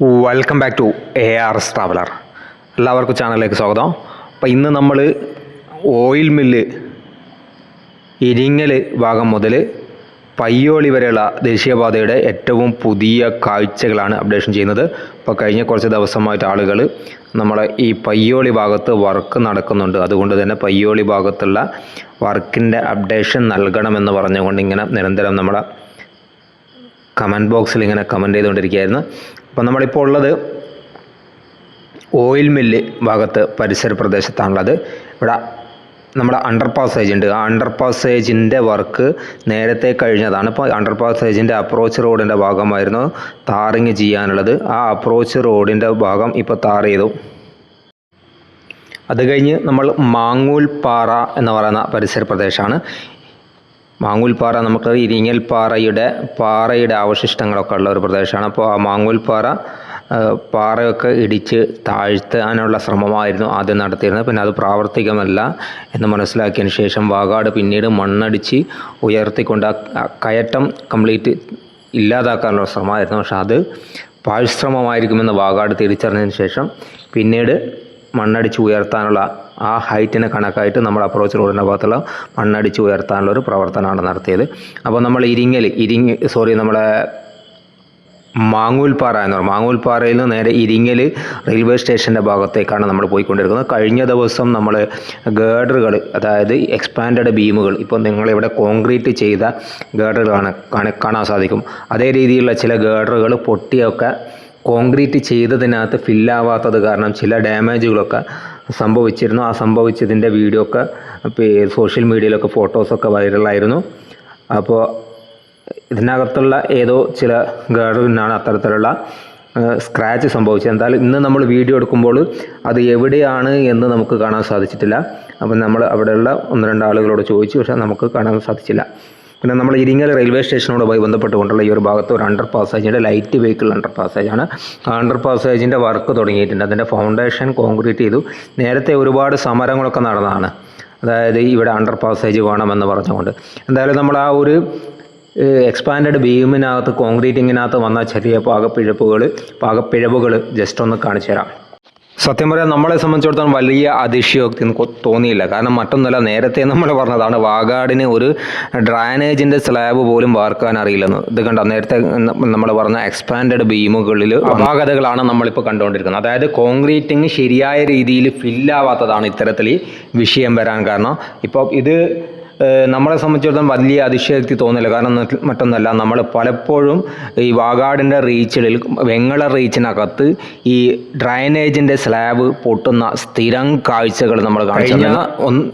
Welcome back to A R S traveller എല്ലാവർക്കും ചാനലിലേക്ക് സ്വാഗതം. അപ്പോൾ ഇന്ന് നമ്മൾ ഓയിൽ മില്ല് ഇരിങ്ങൽ ഭാഗം മുതൽ പയ്യോളി വരെയുള്ള ദേശീയപാതയുടെ ഏറ്റവും പുതിയ കാഴ്ചകളാണ് അപ്ഡേഷൻ ചെയ്യുന്നത്. അപ്പോൾ കഴിഞ്ഞ കുറച്ച് ദിവസമായിട്ട് ആളുകൾ നമ്മളെ ഈ പയ്യോളി ഭാഗത്ത് വർക്ക് നടക്കുന്നുണ്ട്. അതുകൊണ്ട് തന്നെ പയ്യോളി ഭാഗത്തുള്ള വർക്കിന്റെ അപ്ഡേഷൻ നൽകണമെന്ന് പറഞ്ഞുകൊണ്ട് ഇങ്ങനെ നിരന്തരം നമ്മളെ കമന്റ് ബോക്സിൽ ഇങ്ങനെ കമന്റ് ചെയ്തുകൊണ്ടിരിക്കുകയായിരുന്നു. അപ്പോൾ നമ്മളിപ്പോൾ ഉള്ളത് ഓയിൽ മില്ല് ഭാഗത്ത് പരിസര പ്രദേശത്താണുള്ളത്. ഇവിടെ നമ്മുടെ അണ്ടർ പാസേജ് ഉണ്ട്. ആ അണ്ടർ പാസേജിന്റെ വർക്ക് നേരത്തെ കഴിഞ്ഞതാണ്. ഇപ്പോൾ അണ്ടർ പാസേജിന്റെ അപ്രോച്ച് റോഡിന്റെ ഭാഗമായിരുന്നു താറിങ് ചെയ്യാനുള്ളത്. ആ അപ്രോച്ച് റോഡിന്റെ ഭാഗം ഇപ്പോൾ താർ ചെയ്തു. അത് കഴിഞ്ഞ് നമ്മൾ മാങ്ങൂൽപ്പാറ എന്ന് പറയുന്ന പരിസര പ്രദേശമാണ്. മാങ്ങൂൽപ്പാറ നമുക്ക് ഇരിങ്ങൽപ്പാറയുടെ പാറയുടെ അവശിഷ്ടങ്ങളൊക്കെ ഉള്ള ഒരു പ്രദേശമാണ്. അപ്പോൾ ആ മാങ്ങൂൽപ്പാറ പാറയൊക്കെ ഇടിച്ച് താഴ്ത്താനുള്ള ശ്രമമായിരുന്നു ആദ്യം നടത്തിയിരുന്നത്. പിന്നെ അത് പ്രാവർത്തികമല്ല എന്ന് മനസ്സിലാക്കിയതിന് ശേഷം വാഗാട് പിന്നീട് മണ്ണടിച്ച് ഉയർത്തിക്കൊണ്ട് ആ കയറ്റം കംപ്ലീറ്റ് ഇല്ലാതാക്കാനുള്ള ശ്രമമായിരുന്നു. പക്ഷെ അത് പാഴ്ശ്രമമായിരിക്കുമെന്ന് വാഗാട് തിരിച്ചറിഞ്ഞതിന് ശേഷം പിന്നീട് മണ്ണടിച്ച് ഉയർത്താനുള്ള ആ ഹൈറ്റിനെ കണക്കായിട്ട് നമ്മൾ അപ്രോച്ച് റോഡിന്റെ ഭാഗത്തുള്ള മണ്ണടിച്ച് ഉയർത്താനുള്ള ഒരു പ്രവർത്തനമാണ് നടത്തിയത്. അപ്പോൾ നമ്മൾ ഇരിങ്ങൽ ഇരിങ്ങ സോറി നമ്മളെ മാങ്ങൂൽപ്പാറ എന്ന് പറയും. മാങ്ങൂൽപ്പാറയിൽ നിന്ന് നേരെ ഇരിങ്ങൽ റെയിൽവേ സ്റ്റേഷന്റെ ഭാഗത്തേക്കാണ് നമ്മൾ പോയിക്കൊണ്ടിരിക്കുന്നത്. കഴിഞ്ഞ ദിവസം നമ്മൾ ഗേഡറുകൾ അതായത് എക്സ്പാൻഡഡ് ബീമുകൾ ഇപ്പോൾ നിങ്ങളിവിടെ കോൺക്രീറ്റ് ചെയ്ത ഗേഡറുകളാണ് കാണാൻ സാധിക്കും. അതേ രീതിയിലുള്ള ചില ഗേഡറുകൾ പൊട്ടിയൊക്കെ കോൺക്രീറ്റ് ചെയ്തതിനകത്ത് ഫില്ലാവാത്തത് കാരണം ചില ഡാമേജുകളൊക്കെ സംഭവിച്ചിരുന്നു. ആ സംഭവിച്ചതിന്റെ വീഡിയോ ഒക്കെ സോഷ്യൽ മീഡിയയിലൊക്കെ ഫോട്ടോസൊക്കെ വൈറലായിരുന്നു. അപ്പോൾ ഇതിനകത്തുള്ള ഏതോ ചില ഗേഡിനാണ് അത്തരത്തിലുള്ള സ്ക്രാച്ച് സംഭവിച്ചത്. എന്തായാലും ഇന്ന് നമ്മൾ വീഡിയോ എടുക്കുമ്പോൾ അത് എവിടെയാണ് എന്ന് നമുക്ക് കാണാൻ സാധിച്ചിട്ടില്ല. അപ്പം നമ്മൾ അവിടെയുള്ള ഒന്ന് രണ്ട് ആളുകളോട് ചോദിച്ചു പക്ഷേ നമുക്ക് കാണാൻ സാധിച്ചില്ല. പിന്നെ നമ്മൾ ഇരിങ്ങൽ റെയിൽവേ സ്റ്റേഷനോടുമായി ബന്ധപ്പെട്ടുകൊണ്ടുള്ള ഈ ഒരു ഭാഗത്ത് ഒരു അണ്ടർ പാസേജിന്റെ ലൈറ്റ് വെഹിക്കിൾ അണ്ടർ പാസേജാണ് അണ്ടർ പാസേജിന്റെ വർക്ക് തുടങ്ങിയിട്ടുണ്ട്. അതിന്റെ ഫൗണ്ടേഷൻ കോൺക്രീറ്റ് ചെയ്തു. നേരത്തെ ഒരുപാട് സമരങ്ങളൊക്കെ നടന്നതാണ്. അതായത് ഇവിടെ അണ്ടർ പാസേജ് വേണമെന്ന് പറഞ്ഞുകൊണ്ട്. എന്തായാലും നമ്മൾ ആ ഒരു എക്സ്പാൻഡഡ് ബീമിനകത്ത് കോൺക്രീറ്റിങ്ങിനകത്ത് വന്ന ചെറിയ പാകപ്പിഴപ്പുകൾ പാകപ്പിഴവുകൾ ജസ്റ്റ് ഒന്ന് കാണിച്ചു തരാം സത്യം പറയാൻ നമ്മളെ സംബന്ധിച്ചിടത്തോളം വലിയ അതിശയോക്തി തോന്നിയില്ല. കാരണം മറ്റൊന്നല്ല നേരത്തെ നമ്മൾ പറഞ്ഞതാണ് വാഗാടിന് ഒരു ഡ്രൈനേജിന്റെ സ്ലാബ് പോലും വാർക്കാൻ അറിയില്ലെന്ന്. ഇത് കണ്ട നേരത്തെ നമ്മൾ പറഞ്ഞ എക്സ്പാൻഡഡ് ബീമുകളിൽ അപാകതകളാണ് നമ്മളിപ്പോൾ കണ്ടുകൊണ്ടിരിക്കുന്നത്. അതായത് കോൺക്രീറ്റിങ് ശരിയായ രീതിയിൽ ഫില്ലാവാത്തതാണ് ഇത്തരത്തിൽ ഈ വിഷയം വരാൻ കാരണം. ഇപ്പോൾ ഇത് നമ്മളെ സംബന്ധിച്ചിടത്തോളം വലിയ അതിശയക്തി തോന്നില്ല. കാരണം മറ്റ് മറ്റൊന്നല്ല നമ്മൾ പലപ്പോഴും ഈ വാഗാടിന്റെ റീച്ചിൽ വെങ്ങള റീച്ചിനകത്ത് ഈ ഡ്രൈനേജിന്റെ സ്ലാബ് പൊട്ടുന്ന സ്ഥിരം കാഴ്ചകൾ നമ്മൾ കഴിഞ്ഞ ഒന്ന്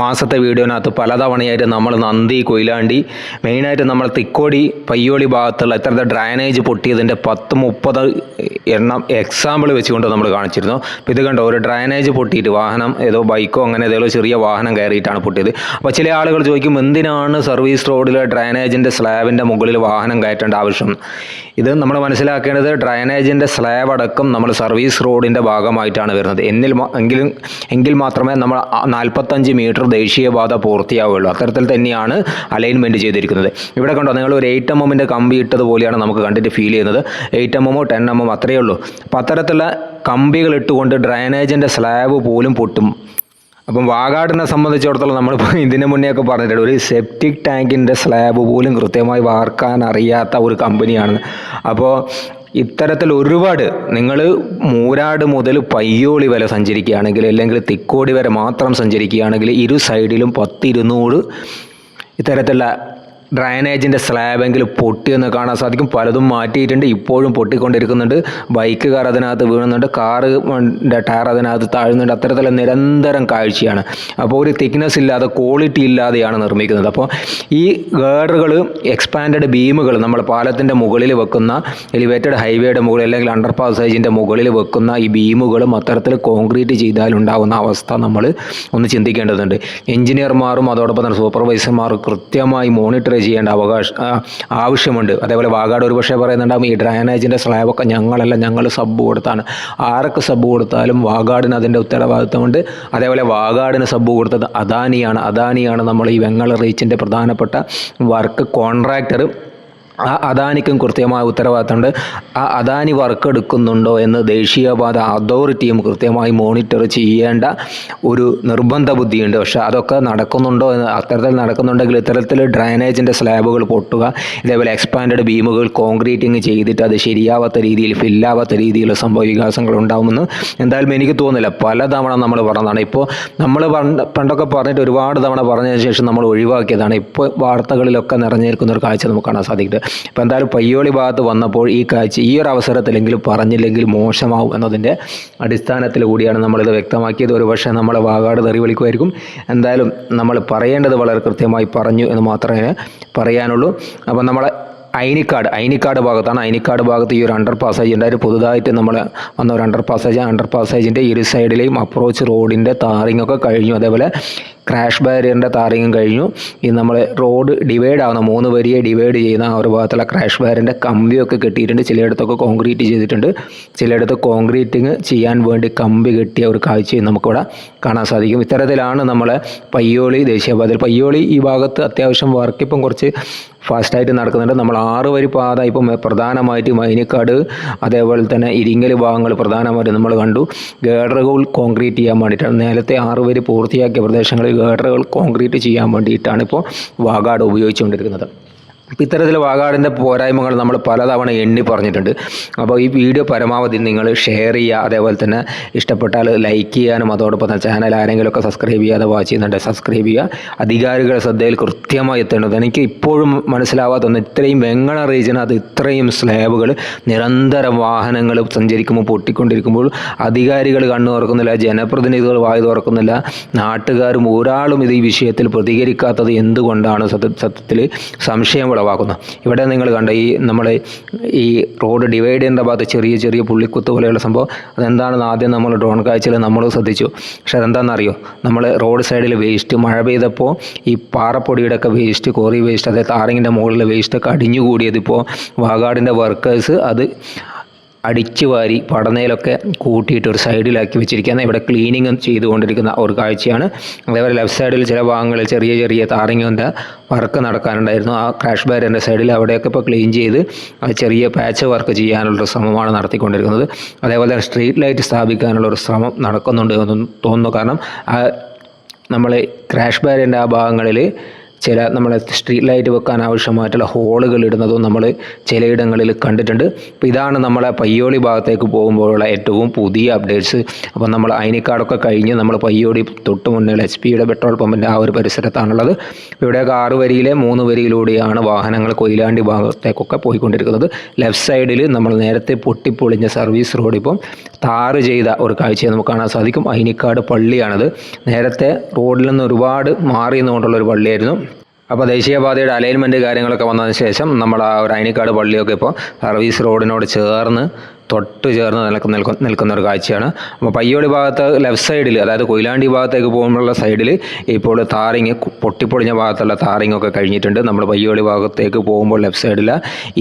മാസത്തെ വീഡിയോനകത്ത് പലതവണയായിട്ട് നമ്മൾ നന്ദി കൊയിലാണ്ടി മെയിനായിട്ട് നമ്മൾ തിക്കോടി പയ്യോളി ഭാഗത്തുള്ള ഇത്തരത്തെ ഡ്രൈനേജ് പൊട്ടിയതിന്റെ പത്ത് മുപ്പത് എണ്ണം എക്സാമ്പിൾ വെച്ചുകൊണ്ട് നമ്മൾ കാണിച്ചിരുന്നു. അപ്പോൾ ഇത് കണ്ടോ ഒരു ഡ്രൈനേജ് പൊട്ടിയിട്ട് വാഹനം ഏതോ ബൈക്കോ അങ്ങനെ ഏതെങ്കിലും ചെറിയ വാഹനം കയറിയിട്ടാണ് പൊട്ടിയത്. അപ്പോൾ ചില ആളുകൾ ചോദിക്കും എന്തിനാണ് സർവീസ് റോഡിലെ ഡ്രൈനേജിന്റെ സ്ലാബിന്റെ മുകളിൽ വാഹനം കയറ്റേണ്ട ആവശ്യം? ഇത് നമ്മൾ മനസ്സിലാക്കേണ്ടത് ഡ്രൈനേജിന്റെ സ്ലാബ് അടക്കം നമ്മൾ സർവീസ് റോഡിന്റെ ഭാഗമായിട്ടാണ് വരുന്നത്. എന്നിൽ എങ്കിലും എങ്കിൽ മാത്രമേ നമ്മൾ നാൽപ്പത്തഞ്ച് മീറ്റർ ദേശീയപാത പൂർത്തിയാവുകയുള്ളൂ. അത്തരത്തിൽ തന്നെയാണ് അലൈൻമെന്റ് ചെയ്തിരിക്കുന്നത്. ഇവിടെ കണ്ടോ നിങ്ങൾ ഒരു എയ്റ്റ് എം എമ്മിന്റെ കമ്പി ഇട്ടതുപോലെയാണ് നമുക്ക് കണ്ടിട്ട് ഫീൽ ചെയ്യുന്നത്. എയ്റ്റ് എം എമ്മോ ടെൻ എം എം അത്രയേ ഉള്ളൂ. അപ്പോൾ അത്തരത്തിലുള്ള കമ്പികൾ ഇട്ടുകൊണ്ട് ഡ്രൈനേജിന്റെ സ്ലാബ് പോലും പൊട്ടും. അപ്പം വാഗാടിനെ സംബന്ധിച്ചിടത്തോളം നമ്മളിപ്പോൾ ഇതിന് മുന്നേ ഒക്കെ പറഞ്ഞിട്ടുണ്ട്. ഒരു സെപ്റ്റിക് ടാങ്കിന്റെ സ്ലാബ് പോലും കൃത്യമായി വാർക്കാൻ അറിയാത്ത ഒരു കമ്പനിയാണ് അപ്പോൾ ഇത്തരത്തിൽ ഒരുപാട് നിങ്ങൾ മൂരാട് മുതൽ പയ്യോളി വരെ സഞ്ചരിക്കുകയാണെങ്കിൽ അല്ലെങ്കിൽ തിക്കോടി വരെ മാത്രം സഞ്ചരിക്കുകയാണെങ്കിൽ ഇരു സൈഡിലും പത്തിരുന്നൂറ് ഇത്തരത്തിലുള്ള ഡ്രൈനേജിന്റെ സ്ലാബെങ്കിലും പൊട്ടിയെന്ന് കാണാൻ സാധിക്കും. പലതും മാറ്റിയിട്ടുണ്ട്. ഇപ്പോഴും പൊട്ടിക്കൊണ്ടിരിക്കുന്നുണ്ട്. ബൈക്കുകാർ അതിനകത്ത് വീഴുന്നുണ്ട്. കാറ് ടയർ അതിനകത്ത് താഴുന്നുണ്ട്. അത്തരത്തിലുള്ള നിരന്തരം കാഴ്ചയാണ്. അപ്പോൾ ഒരു തിക്നെസ് ഇല്ലാതെ ക്വാളിറ്റി ഇല്ലാതെയാണ് നിർമ്മിക്കുന്നത്. അപ്പോൾ ഈ ഗേഡറുകൾ എക്സ്പാൻഡഡ് ബീമുകൾ നമ്മൾ പാലത്തിന്റെ മുകളിൽ വെക്കുന്ന എലിവേറ്റഡ് ഹൈവേയുടെ മുകളിൽ അല്ലെങ്കിൽ അണ്ടർ പാസേജിന്റെ മുകളിൽ വെക്കുന്ന ഈ ബീമുകളും അത്തരത്തിൽ കോൺക്രീറ്റ് ചെയ്താൽ ഉണ്ടാകുന്ന അവസ്ഥ നമ്മൾ ഒന്ന് ചിന്തിക്കേണ്ടതുണ്ട്. എഞ്ചിനീയർമാരും അതോടൊപ്പം തന്നെ സൂപ്പർവൈസർമാരും കൃത്യമായി മോണിറ്റർ ചെയ്യേണ്ട അവകാശം ആവശ്യമുണ്ട്. അതേപോലെ വാഗാട് ഒരു പക്ഷേ പറയുന്നുണ്ടാകും ഈ ഡ്രൈനേജിന്റെ സ്ലാബൊക്കെ ഞങ്ങളല്ല ഞങ്ങൾ സബ് കൊടുത്താണ്. ആർക്ക് സബ് കൊടുത്താലും വാഗാടിന് അതിന്റെ ഉത്തരവാദിത്തമുണ്ട് അതേപോലെ വാഗാടിന് സബ് കൊടുത്തത് അദാനിയാണ്. അദാനിയാണ് നമ്മൾ ഈ വെങ്ങൽ റീച്ചിന്റെ പ്രധാനപ്പെട്ട വർക്ക് കോൺട്രാക്ടർ. ആ അദാനിക്കും കൃത്യമായ ഉത്തരവാദിത്തമുണ്ട്. ആ അദാനി വർക്ക് എടുക്കുന്നുണ്ടോ എന്ന് ദേശീയപാത അതോറിറ്റിയും കൃത്യമായി മോണിറ്റർ ചെയ്യേണ്ട ഒരു നിർബന്ധ ബുദ്ധിയുണ്ട്. പക്ഷേ അതൊക്കെ നടക്കുന്നുണ്ടോ എന്ന് അത്തരത്തിൽ നടക്കുന്നുണ്ടെങ്കിൽ ഇത്തരത്തിൽ ഡ്രൈനേജിന്റെ സ്ലാബുകൾ പൊട്ടുക ഇതേപോലെ എക്സ്പാൻഡഡ് ബീമുകൾ കോൺക്രീറ്റിങ് ചെയ്തിട്ട് അത് ശരിയാവാത്ത രീതിയിൽ ഫില്ലാവാത്ത രീതിയിൽ സംഭവ വികാസങ്ങൾ ഉണ്ടാകുമെന്ന് എന്തായാലും എനിക്ക് തോന്നുന്നില്ല. പലതവണ നമ്മൾ പറഞ്ഞതാണ്. ഇപ്പോൾ നമ്മൾ പണ്ട് പണ്ടൊക്കെ പറഞ്ഞിട്ട് ഒരുപാട് തവണ പറഞ്ഞതിന് ശേഷം നമ്മൾ ഒഴിവാക്കിയതാണ്. ഇപ്പോൾ വാർത്തകളിലൊക്കെ നിറഞ്ഞേൽക്കുന്ന ഒരു കാഴ്ച നമുക്ക് കാണാൻ സാധിക്കുന്നത് ഇപ്പോൾ എന്തായാലും പയ്യോളി ഭാഗത്ത് വന്നപ്പോൾ ഈ കാഴ്ച ഈ ഒരു അവസരത്തിലെങ്കിലും പറഞ്ഞില്ലെങ്കിൽ മോശമാവും എന്നതിന്റെ അടിസ്ഥാനത്തിൽ കൂടിയാണ് നമ്മളിത് വ്യക്തമാക്കിയത്. ഒരു പക്ഷേ നമ്മളെ വാഗാട് തെറി വിളിക്കുമായിരിക്കും. എന്തായാലും നമ്മൾ പറയേണ്ടത് വളരെ കൃത്യമായി പറഞ്ഞു എന്ന് മാത്രമേ പറയാനുള്ളൂ. അപ്പോൾ നമ്മളെ അയനിക്കാട് അയനിക്കാട് ഭാഗത്താണ്. അയനിക്കാട് ഭാഗത്ത് ഈ ഒരു അണ്ടർ പാസേജ് ഉണ്ടായിരുന്നു പുതുതായിട്ട് നമ്മൾ വന്ന ഒരു അണ്ടർ പാസേജ് അണ്ടർ പാസേജിന്റെ ഇരു സൈഡിലെയും അപ്രോച്ച് റോഡിന്റെ താറിങ്ങൊക്കെ കഴിഞ്ഞു. അതേപോലെ ക്രാഷ് ബാരിയറിന്റെ താറിങ്ങും കഴിഞ്ഞു. ഈ നമ്മൾ റോഡ് ഡിവൈഡ് ആവുന്ന മൂന്ന് വരിയെ ഡിവൈഡ് ചെയ്യുന്ന ആ ഒരു ഭാഗത്തുള്ള ക്രാഷ് ബാരിന്റെ കമ്പിയൊക്കെ കെട്ടിയിട്ടുണ്ട്. ചിലയിടത്തൊക്കെ കോൺക്രീറ്റ് ചെയ്തിട്ടുണ്ട്. ചിലയിടത്ത് കോൺക്രീറ്റിങ് ചെയ്യാൻ വേണ്ടി കമ്പി കെട്ടിയ ഒരു കാഴ്ചയും നമുക്കിവിടെ കാണാൻ സാധിക്കും. ഇത്തരത്തിലാണ് നമ്മളെ പയ്യോളി ദേശീയപാതയിൽ പയ്യോളി ഈ ഭാഗത്ത് അത്യാവശ്യം വർക്കിപ്പം കുറച്ച് ഫാസ്റ്റായിട്ട് നടക്കുന്നുണ്ട്. നമ്മൾ ആറ് വരി പാത ഇപ്പം പ്രധാനമായിട്ട് മൈനിക്കാട് അതേപോലെ തന്നെ ഇരിങ്ങൽ ഭാഗങ്ങൾ പ്രധാനമായിട്ട് നമ്മൾ കണ്ടു. ഗേഡറുകൾ കോൺക്രീറ്റ് ചെയ്യാൻ വേണ്ടിയിട്ടാണ്. നേരത്തെ ആറ് വരി പൂർത്തിയാക്കിയ പ്രദേശങ്ങളിൽ ഗേഡറുകൾ കോൺക്രീറ്റ് ചെയ്യാൻ വേണ്ടിയിട്ടാണ് ഇപ്പോൾ വാഗാട് ഉപയോഗിച്ചുകൊണ്ടിരിക്കുന്നത്. അപ്പോൾ ഇത്തരത്തിൽ വാഗാടിന്റെ പോരായ്മകൾ നമ്മൾ പലതവണ എണ്ണി പറഞ്ഞിട്ടുണ്ട്. അപ്പോൾ ഈ വീഡിയോ പരമാവധി നിങ്ങൾ ഷെയർ ചെയ്യുക. അതേപോലെ തന്നെ ഇഷ്ടപ്പെട്ടാൽ ലൈക്ക് ചെയ്യാനും അതോടൊപ്പം തന്നെ ചാനൽ ആരെങ്കിലുമൊക്കെ സബ്സ്ക്രൈബ് ചെയ്യാതെ വാച്ച് ചെയ്യുന്നുണ്ട് സബ്സ്ക്രൈബ് ചെയ്യുക. അധികാരികളുടെ ശ്രദ്ധയിൽ കൃത്യമായി എത്തേണ്ടത് എനിക്ക് ഇപ്പോഴും മനസ്സിലാവാത്തൊന്ന് ഇത്രയും വെങ്ങണ റീജിയനകത്ത് ഇത്രയും സ്ലാബുകൾ നിരന്തരം വാഹനങ്ങൾ സഞ്ചരിക്കുമ്പോൾ പൊട്ടിക്കൊണ്ടിരിക്കുമ്പോൾ അധികാരികൾ കണ്ണു തുറക്കുന്നില്ല ജനപ്രതിനിധികൾ വായു തുറക്കുന്നില്ല. നാട്ടുകാരും ഒരാളും ഇത് ഈ വിഷയത്തിൽ പ്രതികരിക്കാത്തത് എന്തുകൊണ്ടാണ് സത്യ സത്യത്തിൽ സംശയം ഉളവാക്കുന്നത് ഇവിടെ നിങ്ങൾ കണ്ട ഈ നമ്മൾ ഈ റോഡ് ഡിവൈഡ് ചെയ്യേണ്ട ഭാഗത്ത് ചെറിയ ചെറിയ പുള്ളിക്കുത്ത് പോലെയുള്ള സംഭവം. അതെന്താണെന്ന് ആദ്യം നമ്മൾ ഡ്രോൺ കാഴ്ചയിൽ നമ്മൾ ശ്രദ്ധിച്ചു. പക്ഷെ അതെന്താണെന്നറിയോ? നമ്മൾ റോഡ് സൈഡിൽ വേസ്റ്റ് മഴ പെയ്തപ്പോൾ ഈ പാറപ്പൊടിയുടെ ഒക്കെ വേസ്റ്റ് കോറി വേസ്റ്റ് അതായത് താറിങ്ങിന്റെ മുകളിലെ വേസ്റ്റൊക്കെ അടിഞ്ഞുകൂടിയത് ഇപ്പോൾ വാഗാടിന്റെ വർക്കേഴ്സ് അത് അടിച്ചു വാരി പടനയിലൊക്കെ കൂട്ടിയിട്ട് ഒരു സൈഡിലാക്കി വെച്ചിരിക്കുന്ന ഇവിടെ ക്ലീനിങ്ങും ചെയ്തുകൊണ്ടിരിക്കുന്ന ഒരു കാഴ്ചയാണ്. അതേപോലെ ലെഫ്റ്റ് സൈഡിൽ ചില ഭാഗങ്ങളിൽ ചെറിയ ചെറിയ താറിങ്ങിന്റെ വർക്ക് നടക്കാനുണ്ടായിരുന്നു. ആ ക്രാഷ് ബാരിന്റെ സൈഡിൽ അവിടെയൊക്കെ ഇപ്പോൾ ക്ലീൻ ചെയ്ത് ചെറിയ പാച്ച് വർക്ക് ചെയ്യാനുള്ള ശ്രമമാണ് നടത്തിക്കൊണ്ടിരിക്കുന്നത്. അതേപോലെ സ്ട്രീറ്റ് ലൈറ്റ് സ്ഥാപിക്കാനുള്ള ഒരു ശ്രമം നടക്കുന്നുണ്ട് എന്ന് തോന്നുന്നു. കാരണം ആ നമ്മൾ ക്രാഷ് ബാരിന്റെ ആ ഭാഗങ്ങളിൽ ചില നമ്മൾ സ്ട്രീറ്റ് ലൈറ്റ് വെക്കാൻ ആവശ്യമായിട്ടുള്ള ഹോളുകൾ ഇടുന്നതും നമ്മൾ ചിലയിടങ്ങളിൽ കണ്ടിട്ടുണ്ട്. അപ്പോൾ ഇതാണ് നമ്മളെ പയ്യോളി ഭാഗത്തേക്ക് പോകുമ്പോഴുള്ള ഏറ്റവും പുതിയ അപ്ഡേറ്റ്സ് അപ്പോൾ നമ്മൾ അയനിക്കാടൊക്കെ കഴിഞ്ഞ് നമ്മൾ പയ്യോളി തൊട്ട് മുന്നേ എച്ച് പിയുടെ പെട്രോൾ പമ്പിന്റെ ആ ഒരു പരിസരത്താണുള്ളത്. ഇവിടെ ആറ് വരിയിലെ മൂന്ന് വരിയിലൂടെയാണ് വാഹനങ്ങൾ കൊയിലാണ്ടി ഭാഗത്തേക്കൊക്കെ പോയിക്കൊണ്ടിരിക്കുന്നത്. ലെഫ്റ്റ് സൈഡിൽ നമ്മൾ നേരത്തെ പൊട്ടിപ്പൊളിഞ്ഞ സർവീസ് റോഡ് ഇപ്പം താറ് ചെയ്ത ഒരു കാഴ്ചയെ നമുക്ക് കാണാൻ സാധിക്കും. അയിനിക്കാട് പള്ളിയാണത്. നേരത്തെ റോഡിൽ നിന്ന് ഒരുപാട് മാറി നിന്നുകൊണ്ടുള്ള ഒരു പള്ളിയായിരുന്നു. അപ്പോൾ ദേശീയപാതയുടെ അലൈൻമെന്റ് കാര്യങ്ങളൊക്കെ വന്നതിന് ശേഷം നമ്മൾ ആ ഒരു അയനിക്കാട് പള്ളിയൊക്കെ ഇപ്പോൾ സർവീസ് റോഡിനോട് ചേർന്ന് തൊട്ട് ചേർന്ന് നിൽക്കുന്ന നിൽക്കുന്ന ഒരു കാഴ്ചയാണ്. അപ്പോൾ പയ്യോളി ഭാഗത്ത് ലെഫ്റ്റ് സൈഡിൽ അതായത് കൊയിലാണ്ടി ഭാഗത്തേക്ക് പോകുമ്പോഴുള്ള സൈഡിൽ ഇപ്പോൾ താറിങ് പൊട്ടിപ്പൊടിഞ്ഞ ഭാഗത്തുള്ള താറിങ് ഒക്കെ കഴിഞ്ഞിട്ടുണ്ട്. നമ്മൾ പയ്യോളി ഭാഗത്തേക്ക് പോകുമ്പോൾ ലെഫ്റ്റ് സൈഡിൽ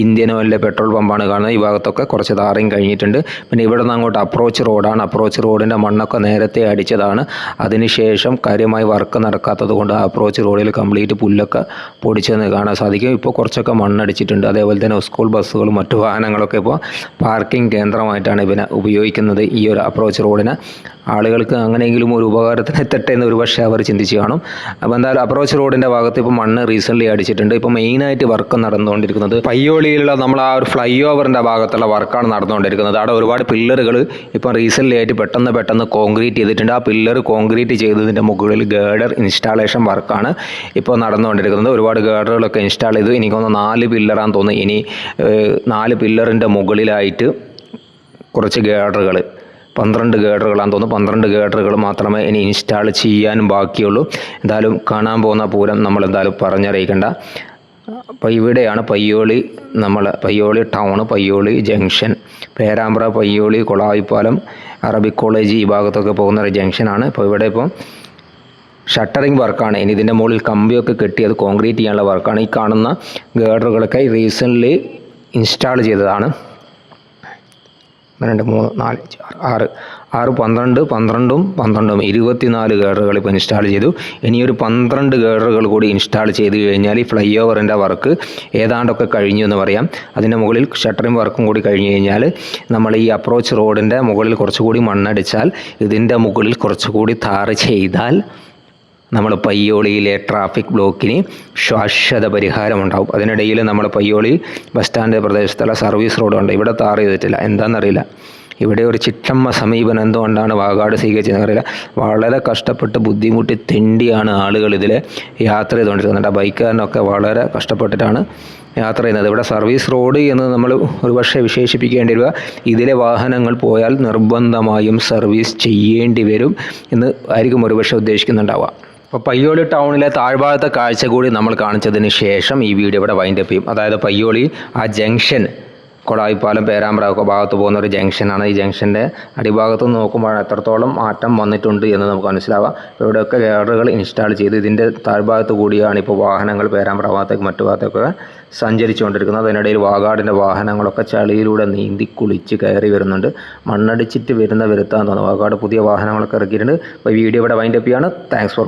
ഇന്ത്യൻ ഓയിലിന്റെ പെട്രോൾ പമ്പാണ് കാണുന്നത്. ഈ ഭാഗത്തൊക്കെ കുറച്ച് താറിങ് കഴിഞ്ഞിട്ടുണ്ട്. പിന്നെ ഇവിടെ നിന്ന് അങ്ങോട്ട് അപ്രോച്ച് റോഡാണ് അപ്രോച്ച് റോഡിന്റെ മണ്ണൊക്കെ നേരത്തെ അടിച്ചതാണ്. അതിനുശേഷം കാര്യമായി വർക്ക് നടക്കാത്തത് കൊണ്ട് അപ്രോച്ച് റോഡിൽ കംപ്ലീറ്റ് പുല്ലൊക്കെ പൊടിച്ചെന്ന് കാണാൻ സാധിക്കും. ഇപ്പോൾ കുറച്ചൊക്കെ മണ്ണടിച്ചിട്ടുണ്ട്. അതേപോലെ തന്നെ സ്കൂൾ ബസ്സുകളും മറ്റു വാഹനങ്ങളൊക്കെ ഇപ്പോൾ പാർക്കിംഗ് കേന്ദ്രമായിട്ടാണ് ഇവനെ ഉപയോഗിക്കുന്നത് ഈ ഒരു അപ്രോച്ച് റോഡിന്. ആളുകൾക്ക് അങ്ങനെയെങ്കിലും ഒരു ഉപകാരത്തിന് എത്തട്ടെ എന്ന് ഒരു പക്ഷേ അവർ ചിന്തിച്ച് കാണും. അപ്പോൾ എന്തായാലും അപ്രോച്ച് റോഡിന്റെ ഭാഗത്ത് ഇപ്പോൾ മണ്ണ് റീസെന്റ്ലി അടിച്ചിട്ടുണ്ട്. ഇപ്പോൾ മെയിനായിട്ട് വർക്ക് നടന്നുകൊണ്ടിരിക്കുന്നത് പയ്യോളിയിലുള്ള നമ്മൾ ആ ഒരു ഫ്ലൈ ഓവറിന്റെ ഭാഗത്തുള്ള വർക്കാണ് നടന്നുകൊണ്ടിരിക്കുന്നത്. അവിടെ ഒരുപാട് പില്ലറുകൾ ഇപ്പോൾ റീസെന്റ്ലി ആയിട്ട് പെട്ടെന്ന് പെട്ടെന്ന് കോൺക്രീറ്റ് ചെയ്തിട്ടുണ്ട്. ആ പില്ലർ കോൺക്രീറ്റ് ചെയ്തതിന്റെ മുകളിൽ ഗേഡർ ഇൻസ്റ്റാളേഷൻ വർക്കാണ് ഇപ്പോൾ നടന്നുകൊണ്ടിരിക്കുന്നത്. ഒരുപാട് ഗേഡറുകളൊക്കെ ഇൻസ്റ്റാൾ ചെയ്തു. എനിക്കൊന്ന് നാല് പില്ലറാന്ന് തോന്നുന്നു. ഇനി നാല് പില്ലറിന്റെ മുകളിലായിട്ട് കുറച്ച് ഗേഡറുകൾ. പന്ത്രണ്ട് ഗേഡറുകളാണ് തോന്നുന്നു. പന്ത്രണ്ട് ഗേഡറുകൾ മാത്രമേ ഇനി ഇൻസ്റ്റാൾ ചെയ്യാനും ബാക്കിയുള്ളൂ. എന്തായാലും കാണാൻ പോകുന്ന പൂരം നമ്മൾ എന്തായാലും പറഞ്ഞറിയിക്കേണ്ട. അപ്പോൾ ഇവിടെയാണ് പയ്യോളി നമ്മൾ Payyoli town Payyoli junction. Perambra Payyoli Kolayippalam Arabic college ഈ ഭാഗത്തൊക്കെ പോകുന്ന ഒരു ജംഗ്ഷനാണ്. ഇപ്പോൾ ഇവിടെ ഇപ്പം ഷട്ടറിങ് വർക്കാണ്. ഇനി ഇതിന്റെ മുകളിൽ കമ്പിയൊക്കെ കെട്ടി അത് കോൺക്രീറ്റ് ചെയ്യാനുള്ള വർക്കാണ്. ഈ കാണുന്ന ഗേഡറുകളൊക്കെ റീസെന്റ്ലി ഇൻസ്റ്റാൾ ചെയ്തതാണ്. രണ്ട് മൂന്ന് നാല് ആറ് ആറ്. പന്ത്രണ്ട് പന്ത്രണ്ടും പന്ത്രണ്ടും. ഇരുപത്തിനാല് ഗേഡറുകൾ ഇപ്പോൾ ഇൻസ്റ്റാൾ ചെയ്തു. ഇനിയൊരു പന്ത്രണ്ട് ഗേഡറുകൾ കൂടി ഇൻസ്റ്റാൾ ചെയ്ത് കഴിഞ്ഞാൽ ഈ ഫ്ലൈ ഓവറിന്റെ വർക്ക് ഏതാണ്ടൊക്കെ കഴിഞ്ഞു എന്ന് പറയാം. അതിന്റെ മുകളിൽ ഷട്ടറിംഗ് വർക്കും കൂടി കഴിഞ്ഞു കഴിഞ്ഞാൽ നമ്മൾ ഈ അപ്രോച്ച് റോഡിന്റെ മുകളിൽ കുറച്ചുകൂടി മണ്ണടിച്ചാൽ ഇതിന്റെ മുകളിൽ കുറച്ചുകൂടി താറ് ചെയ്താൽ നമ്മൾ പയ്യോളിയിലെ ട്രാഫിക് ബ്ലോക്കിന് ശാശ്വത പരിഹാരമുണ്ടാവും. അതിനിടയിൽ നമ്മൾ പയ്യോളി ബസ് സ്റ്റാൻഡ് പ്രദേശത്തുള്ള സർവീസ് റോഡുണ്ട് ഇവിടെ താർ ചെയ്തിട്ടില്ല. എന്താണെന്നറിയില്ല ഇവിടെ ഒരു ചിറ്റമ്മ സമീപനം എന്തുകൊണ്ടാണ് വാഗാട് സ്വീകരിച്ചതെന്ന് അറിയില്ല വളരെ കഷ്ടപ്പെട്ട് ബുദ്ധിമുട്ടി തെണ്ടിയാണ് ആളുകൾ ഇതിൽ യാത്ര ചെയ്തുകൊണ്ടിരിക്കുന്നത്. ബൈക്കുകാരനൊക്കെ വളരെ കഷ്ടപ്പെട്ടിട്ടാണ് യാത്ര ചെയ്യുന്നത്. ഇവിടെ സർവീസ് റോഡ് എന്ന് നമ്മൾ ഒരുപക്ഷെ വിശേഷിപ്പിക്കേണ്ടി വരിക. ഇതിലെ വാഹനങ്ങൾ പോയാൽ നിർബന്ധമായും സർവീസ് ചെയ്യേണ്ടി വരും എന്ന് ആയിരിക്കും ഒരുപക്ഷെ ഉദ്ദേശിക്കുന്നുണ്ടാവുക. അപ്പോൾ പയ്യോളി ടൗണിലെ താഴ്ഭാഗത്തെ കാഴ്ച കൂടി നമ്മൾ കാണിച്ചതിന് ശേഷം ഈ വീഡിയോ ഇവിടെ വൈൻഡപ്പ് ചെയ്യും. അതായത് പയ്യോളി ആ ജംഗ്ഷൻ കൊടായിപ്പാലം പേരാമ്പ്ര ഭാഗത്ത് പോകുന്ന ഒരു ജംഗ്ഷനാണ് ഈ ജംഗ്ഷന്റെ അടിഭാഗത്ത് നോക്കുമ്പോൾ എത്രത്തോളം മാറ്റം വന്നിട്ടുണ്ട് എന്ന് നമുക്ക് മനസ്സിലാവാം. ഇവിടെയൊക്കെ ലെയറുകൾ ഇൻസ്റ്റാൾ ചെയ്ത് ഇതിന്റെ താഴ്ഭാഗത്ത് കൂടിയാണ് ഇപ്പോൾ വാഹനങ്ങൾ പേരാമ്പ്ര ഭാഗത്തേക്ക് മറ്റു ഭാഗത്തേക്കൊക്കെ സഞ്ചരിച്ചുകൊണ്ടിരിക്കുന്നത്. അതിനിടയിൽ വാഗാടിന്റെ വാഹനങ്ങളൊക്കെ ചളിയിലൂടെ നീന്തി കുളിച്ച് കയറി വരുന്നുണ്ട്. മണ്ണടിച്ചിട്ട് വരുന്ന വരുത്താൻ തോന്നുന്നു. വാഗാട് പുതിയ വാഹനങ്ങളൊക്കെ ഇറക്കിയിട്ടുണ്ട്. അപ്പോൾ വീഡിയോ ഇവിടെ വൈൻഡപ്പ് ചെയ്യാണ്. Thanks for